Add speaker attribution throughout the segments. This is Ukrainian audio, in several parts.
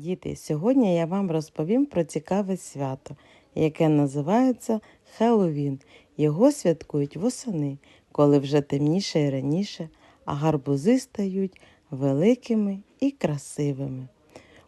Speaker 1: Діти, сьогодні я вам розповім про цікаве свято, яке називається Хеллоуін. Його святкують восени, коли вже темніше і раніше, а гарбузи стають великими і красивими.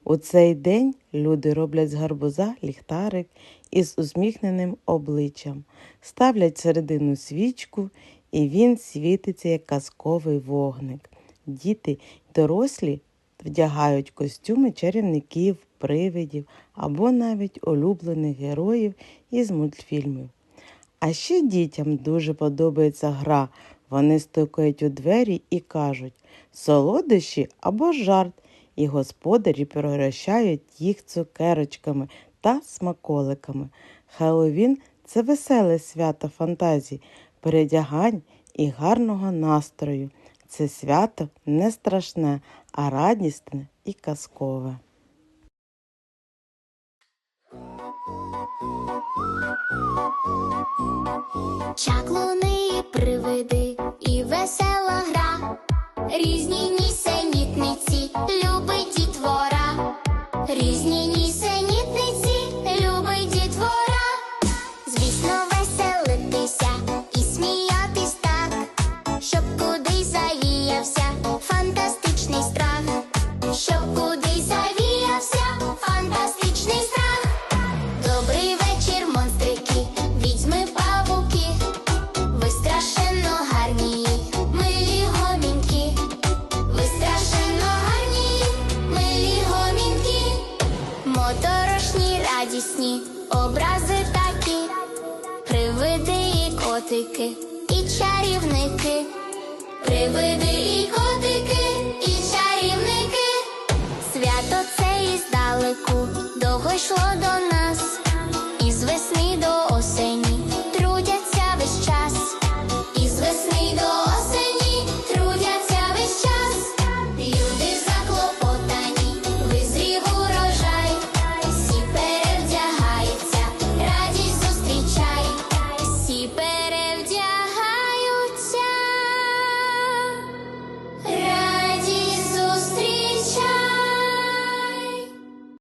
Speaker 1: У цей день люди роблять з гарбуза ліхтарик із усміхненим обличчям, ставлять всередину свічку, і він світиться як казковий вогник. Діти й дорослі вдягають костюми чарівників, привидів або навіть улюблених героїв із мультфільмів. А ще дітям дуже подобається гра. Вони стукають у двері і кажуть солодощі або жарт, і господарі пригощають їх цукерочками та смаколиками. Хеллоуін – це веселе свято фантазій, передягань і гарного настрою. Це свято не страшне, а радісне і казкове.
Speaker 2: Чаклуни і радісні, образи такі, привиди і котики, і чарівники, привиди і котики, і чарівники. Свято це іздалеку довго йшло до